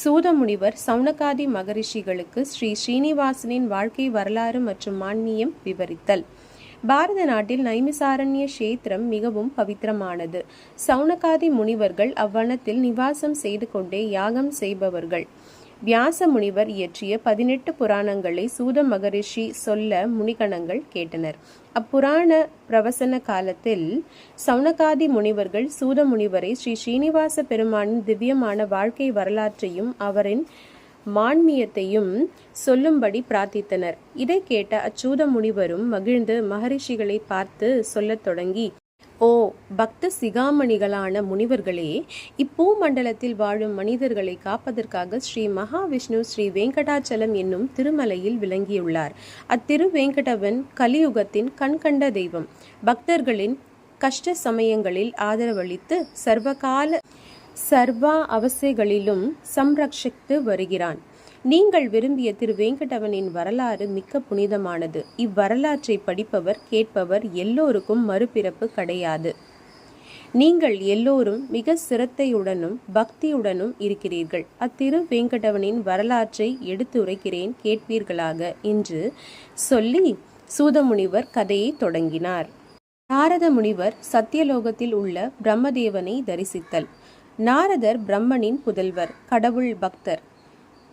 சூதமுனிவர் சவுனகாதி மகரிஷிகளுக்கு ஸ்ரீ ஸ்ரீனிவாசனின் வாழ்க்கை வரலாறு மற்றும் மான்மியம் விவரித்தல். பாரத நாட்டில் நைமிசாரண்ய கஷேத்திரம் மிகவும் பவித்திரமானது. சவுனகாதி முனிவர்கள் அவ்வனத்தில் நிவாசம் செய்து கொண்டே யாகம் செய்பவர்கள். வியாச முனிவர் இயற்றிய பதினெட்டு புராணங்களை சூத மகரிஷி சொல்ல முனிகணங்கள் கேட்டனர். அப்புராண பிரவசன காலத்தில் சவுனகாதி முனிவர்கள் சூத முனிவரை ஸ்ரீ ஸ்ரீனிவாச பெருமானின் திவ்யமான வாழ்க்கை வரலாற்றையும் அவரின் மான்மியத்தையும் சொல்லும்படி பிரார்த்தித்தனர். இதை கேட்ட அச்சூத முனிவரும் மகிழ்ந்து மகரிஷிகளை பார்த்து சொல்லத் தொடங்கி பக்த சிகாமணிகளான முனிவர்களே இப்பூமண்டலத்தில் வாழும் மனிதர்களை காப்பதற்காக ஸ்ரீ மகாவிஷ்ணு ஸ்ரீ வெங்கடாச்சலம் என்னும் திருமலையில் விளங்கியுள்ளார். அத்திரு வெங்கடவன் கலியுகத்தின் கண்கண்ட தெய்வம். பக்தர்களின் கஷ்ட சமயங்களில் ஆதரவளித்து சர்வகால சர்வா அவஸ்தைகளிலும் சம்ரக்ஷித்து வருகிறான். நீங்கள் விரும்பிய திரு வேங்கடவனின் வரலாறு மிக்க புனிதமானது. இவ்வரலாற்றை படிப்பவர் கேட்பவர் எல்லோருக்கும் மறுபிறப்பு கிடையாது. நீங்கள் எல்லோரும் மிக சிரத்தையுடனும் பக்தியுடனும் இருக்கிறீர்கள். அத்திரு வேங்கடவனின் வரலாற்றை எடுத்துரைக்கிறேன் கேட்பீர்களாக என்று சொல்லி சூதமுனிவர் கதையை தொடங்கினார். நாரத முனிவர் சத்தியலோகத்தில் உள்ள பிரம்மதேவனை தரிசித்தல். நாரதர் பிரம்மனின் புதல்வர் கடவுள் பக்தர்.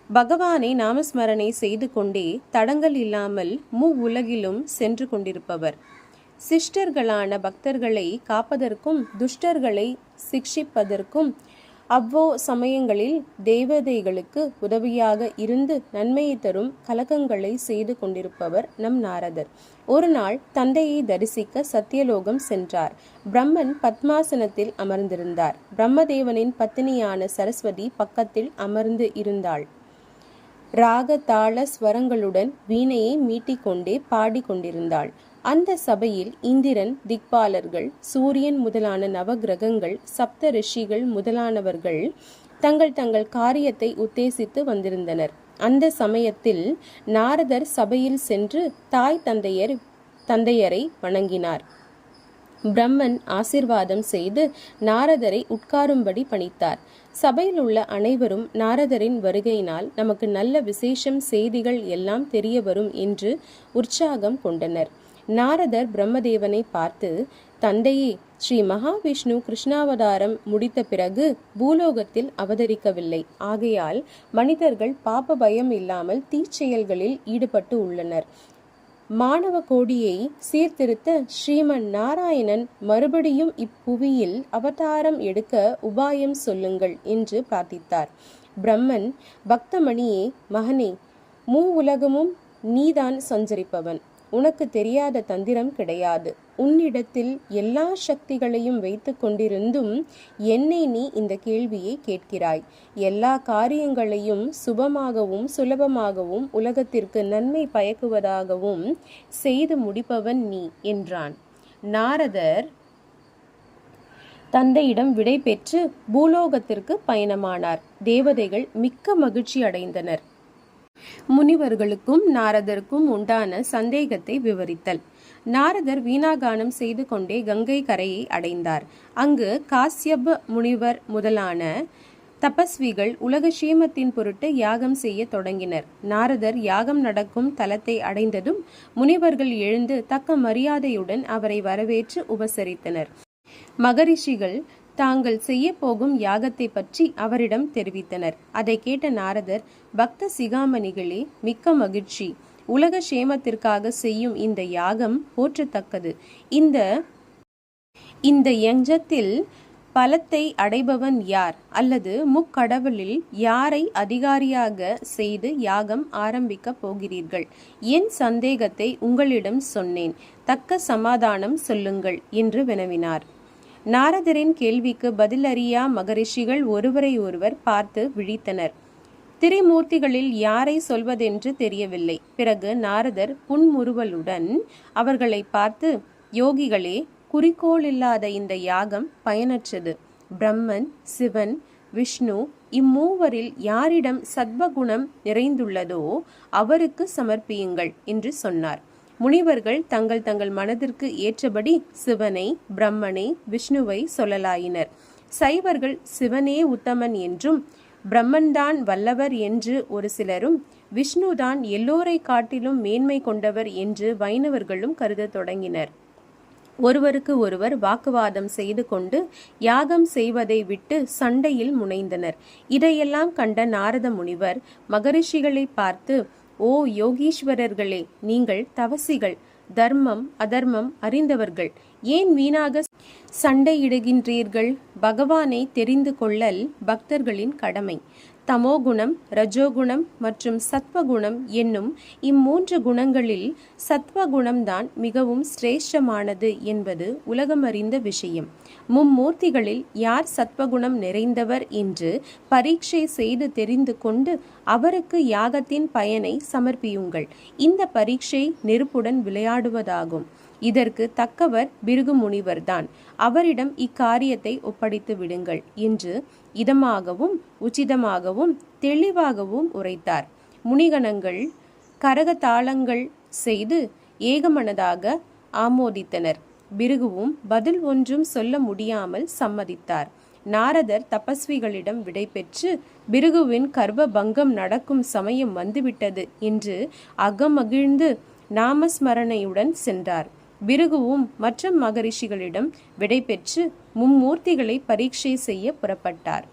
பகவானை நாமஸ்மரணை செய்து கொண்டே தடங்கள் இல்லாமல் மு உலகிலும் சென்று கொண்டிருப்பவர். சிஷ்டர்களான பக்தர்களை காப்பதற்கும் துஷ்டர்களை சிக்ஷிப்பதற்கும் அவ்வோ சமயங்களில் தேவதைகளுக்கு உதவியாக இருந்து நன்மையை தரும் கலகங்களை செய்து கொண்டிருப்பவர் நம் நாரதர். ஒரு நாள் தந்தையை தரிசிக்க சத்தியலோகம் சென்றார். பிரம்மன் பத்மாசனத்தில் அமர்ந்திருந்தார். பிரம்மதேவனின் பத்தினியான சரஸ்வதி பக்கத்தில் அமர்ந்து இருந்தாள். ராக தாள ஸ்வரங்களுடன் வீணையை மீட்டிக்கொண்டே பாடிக்கொண்டிருந்தாள். அந்த சபையில் இந்திரன் திக்பாலர்கள் சூரியன் முதலான நவகிரகங்கள் சப்த ரிஷிகள் முதலானவர்கள் தங்கள் தங்கள் காரியத்தை உத்தேசித்து வந்திருந்தனர். அந்த சமயத்தில் நாரதர் சபையில் சென்று தாய் தந்தையர் தந்தையரை வணங்கினார். பிரம்மன் ஆசிர்வாதம் செய்து நாரதரை உட்காரும்படி பணித்தார். சபையில் உள்ள அனைவரும் நாரதரின் வருகையினால் நமக்கு நல்ல விசேஷம் செய்திகள் எல்லாம் தெரிய வரும் என்று உற்சாகம் கொண்டனர். நாரதர் பிரம்மதேவனை பார்த்து தந்தையே ஸ்ரீ மகாவிஷ்ணு கிருஷ்ணாவதாரம் முடித்த பிறகு பூலோகத்தில் அவதரிக்கவில்லை. ஆகையால் மனிதர்கள் பாப பயம் இல்லாமல் தீச்செயல்களில் ஈடுபட்டு உள்ளனர். மாணவ கோடியை சீர்திருத்த ஸ்ரீமன் நாராயணன் மறுபடியும் இப்புவியில் அவதாரம் எடுக்க உபாயம் சொல்லுங்கள் என்று பிரார்த்தித்தார். பிரம்மன் பக்தமணியே மகனே மூ உலகமும் நீதான் சஞ்சரிப்பவன். உனக்கு தெரியாத தந்திரம் கிடையாது. உன்னிடத்தில் எல்லா சக்திகளையும் வைத்து கொண்டிருந்தும் என்னை நீ இந்த கேள்வியை கேட்கிறாய். எல்லா காரியங்களையும் சுபமாகவும் சுலபமாகவும் உலகத்திற்கு நன்மை பயக்குவதாகவும் செய்து முடிப்பவன் நீ என்றான். நாரதர் தந்தையிடம் விடை பெற்று பூலோகத்திற்கு பயணமானார். தேவதைகள் மிக்க மகிழ்ச்சி அடைந்தனர் முனிவர்களுக்கும் நாரதருக்கும் உண்டான சந்தேகத்தை விவரித்தல். நாரதர் வீணாகானம் செய்து கொண்டே கங்கை கரையை அடைந்தார். அங்கு காசியப முனிவர் முதலான தபஸ்விகள் உலக சேமத்தின் பொருட்டு யாகம் செய்ய தொடங்கினர். நாரதர் யாகம் நடக்கும் தலத்தை அடைந்ததும் முனிவர்கள் எழுந்து தக்க மரியாதையுடன் அவரை வரவேற்று உபசரித்தனர். மகரிஷிகள் தாங்கள் செய்ய போகும் யாகத்தை பற்றி அவரிடம் தெரிவித்தனர். அதை கேட்ட நாரதர் பக்த சிகாமணிகளே மிக்க மகிழ்ச்சி. உலக சேமத்திற்காக செய்யும் இந்த யாகம் போற்றத்தக்கது. இந்த இந்த யஞ்சத்தில் பலத்தை அடைபவன் யார்? அல்லது முக்கடவுளில் யாரை அதிகாரியாக செய்து யாகம் ஆரம்பிக்க போகிறீர்கள்? என் சந்தேகத்தை உங்களிடம் சொன்னேன். தக்க சமாதானம் சொல்லுங்கள் என்று வினவினார். நாரதரின் கேள்விக்கு பதிலறியா மகரிஷிகள் ஒருவரை ஒருவர் பார்த்து விழித்தனர். திரிமூர்த்திகளில் யாரை சொல்வதென்று தெரியவில்லை. பிறகு நாரதர் புன்முறுவலுடன் அவர்களை பார்த்து யோகிகளே குறிக்கோள் இல்லாத இந்த யாகம் பயனற்றது. பிரம்மன் சிவன் விஷ்ணு இம்மூவரில் யாரிடம் சத்வகுணம் நிறைந்துள்ளதோ அவருக்கு சமர்ப்பியுங்கள் என்று சொன்னார். முனிவர்கள் தங்கள் தங்கள் மனதிற்கு ஏற்றபடி சிவனை பிரம்மனை விஷ்ணுவை சொல்லலாயினர். சைவர்கள் சிவனே உத்தமன் என்றும் பிரம்மன்தான் வல்லவர் என்று ஒரு சிலரும் விஷ்ணுதான் எல்லோரை காட்டிலும் மேன்மை கொண்டவர் என்று வைணவர்களும் கருதத் தொடங்கினர். ஒருவருக்கு ஒருவர் வாக்குவாதம் செய்து கொண்டு யாகம் செய்வதை விட்டு சண்டையில் முனைந்தனர். இதையெல்லாம் கண்ட நாரத முனிவர் மகரிஷிகளை பார்த்து ஓ யோகீஸ்வரர்களே நீங்கள் தவசிகள் தர்மம் அதர்மம் அறிந்தவர்கள். ஏன் வீணாக சண்டையிடுகின்றீர்கள்? பகவானை தெரிந்து கொள்ளல் பக்தர்களின் கடமை. தமோகுணம் ரஜோகுணம் மற்றும் சத்வகுணம் என்னும் இம்மூன்று குணங்களில் சத்வகுணம்தான் மிகவும் சிரேஷ்டமானது என்பது உலகமறிந்த விஷயம். மும்மூர்த்திகளில் யார் சத்வகுணம் நிறைந்தவர் என்று பரீட்சை செய்து தெரிந்து கொண்டு அவருக்கு யாகத்தின் பயனை சமர்ப்பியுங்கள். இந்த பரீட்சை நெருப்புடன் விளையாடுவதாகும். இதற்கு தக்கவர் பிருகு முனிவர்தான் அவரிடம் இக்காரியத்தை ஒப்படைத்து விடுங்கள் என்று இதமாகவும் உச்சிதமாகவும் தெளிவாகவும் உரைத்தார். முனிகணங்கள் கரகதாளங்கள் செய்து ஏகமனதாக ஆமோதித்தனர். பிருகுவும் பதில் ஒன்றும் சொல்ல முடியாமல் சம்மதித்தார். நாரதர் தபஸ்விகளிடம் விடைபெற்று பிருகுவின் கர்வ பங்கம் நடக்கும் சமயம் வந்துவிட்டது என்று அகமகிழ்ந்து நாமஸ்மரணையுடன் சென்றார். பிருகுவும் மற்ற மகரிஷிகளிடம் விடைபெற்று மும்மூர்த்திகளை பரீட்சை செய்ய புறப்பட்டார்.